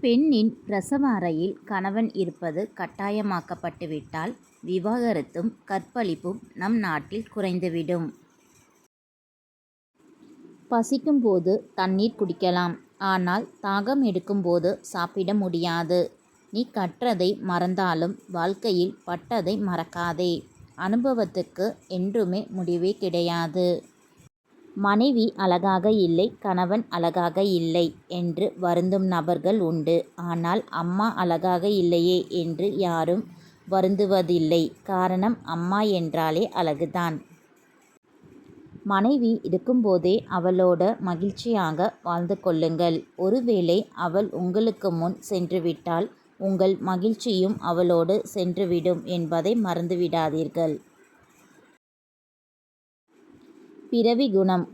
பெண்ணின் பிரசவ அறையில் கணவன் இருப்பது கட்டாயமாக்கப்பட்டுவிட்டால் விவாகரத்தும் கற்பழிப்பும் நம் நாட்டில் குறைந்துவிடும். பசிக்கும் போது தண்ணீர் குடிக்கலாம். ஆனால் தாகம் எடுக்கும் போது சாப்பிட முடியாது. நீ கற்றதை மறந்தாலும் வாழ்க்கையில் பட்டதை மறக்காதே. அனுபவத்துக்கு என்றுமே முடிவே கிடையாது. மனைவி அழகாக இல்லை கணவன் அழகாக இல்லை என்று வருந்தும் நபர்கள் உண்டு. ஆனால் அம்மா அழகாக இல்லையே என்று யாரும் வருந்துவதில்லை. காரணம் அம்மா என்றாலே அழகுதான். மனைவி இருக்கும்போதே அவளோட மகிழ்ச்சியாக வாழ்ந்து கொள்ளுங்கள். ஒருவேளை அவள் உங்களுக்கு முன் சென்றுவிட்டால் உங்கள் மகிழ்ச்சியும் அவளோடு சென்றுவிடும் என்பதை மறந்துவிடாதீர்கள். பிறவி குணம்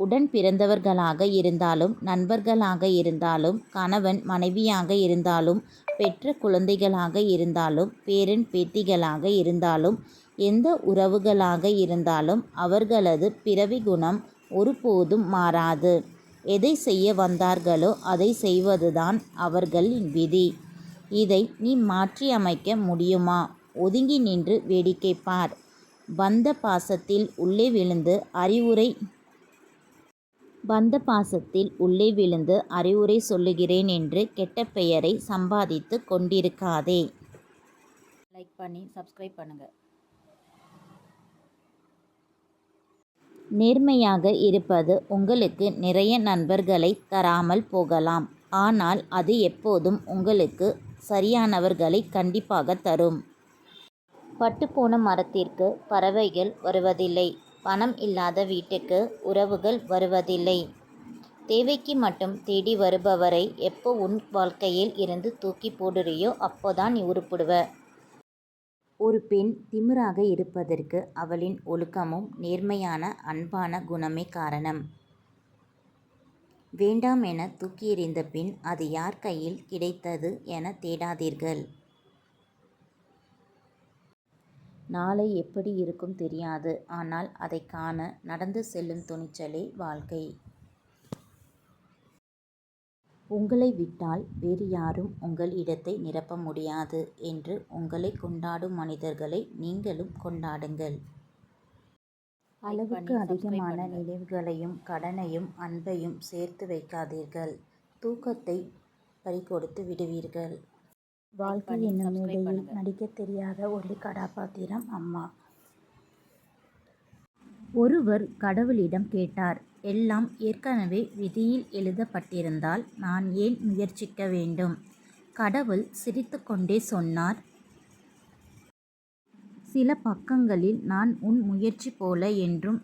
உடன் பிறந்தவர்களாக இருந்தாலும் நண்பர்களாக இருந்தாலும் கணவன் மனைவியாக இருந்தாலும் பெற்ற குழந்தைகளாக இருந்தாலும் பேரன் பேத்திகளாக இருந்தாலும் எந்த உறவுகளாக இருந்தாலும் அவர்களது பிறவி குணம் ஒருபோதும் மாறாது. எதை செய்ய வந்தார்களோ அதை செய்வதுதான் அவர்களின் விதி. இதை நீ மாற்றியமைக்க முடியுமா? ஒதுங்கி நின்று வேடிக்கை பார். பந்த பாசத்தில் உள்ளே விழுந்து அறிவுரை பந்த பாசத்தில் உள்ளே விழுந்து அறிவுரை சொல்லுகிறேன் என்று கெட்ட பெயரை சம்பாதித்துக் கொண்டிருக்காதே. லைக் பண்ணி சப்ஸ்கிரைப் பண்ணுங்க. நேர்மையாக இருப்பது உங்களுக்கு நிறைய நண்பர்களைத் தராமல் போகலாம். ஆனால் அது எப்போதும் உங்களுக்கு சரியானவர்களைக் கண்டிப்பாகத் தரும். பட்டுப்போன மரத்திற்கு பறவைகள் வருவதில்லை. பணம் இல்லாத வீட்டுக்கு உறவுகள் வருவதில்லை. தேவைக்கு மட்டும் தேடி வருபவரை எப்போ உன் வாழ்க்கையில் இருந்து தூக்கிப் போடுறியோ அப்போதான் நீ உருப்படுவ. ஒரு பெண் திமிராக இருப்பதற்கு அவளின் ஒழுக்கமும் நேர்மையான அன்பான குணமே காரணம். வேண்டாம் என தூக்கி எறிந்த பின் அது யார் கையில் கிடைத்தது எனத் தேடாதீர்கள். நாளை எப்படி இருக்கும் தெரியாது. ஆனால் அதைக் காண நடந்து செல்லும் துணிச்சலே வாழ்க்கை. உங்களை விட்டால் வேறு யாரும் உங்கள் இடத்தை நிரப்ப முடியாது என்று உங்களைக் கொண்டாடும் மனிதர்களை நீங்களும் கொண்டாடுங்கள். அளவுக்கு அதிகமான நினைவுகளையும் கடனையும் அன்பையும் சேர்த்து வைக்காதீர்கள். தூக்கத்தைப் பறிகொடுத்து விடுவீர்கள். வாழ்க்கை என்னும் மேடையில் நடிக்கத் தெரியாத ஒரே கதாபாத்திரம் அம்மா. ஒருவர் கடவுளிடம் கேட்டார் எல்லாம் ஏற்கனவே விதியில் எழுதப்பட்டிருந்தால் நான் ஏன் முயற்சிக்க வேண்டும்? கடவுள் சிரித்துக் கொண்டே சொன்னார் சில பக்கங்களில் நான் உன் முயற்சி போல என்றும்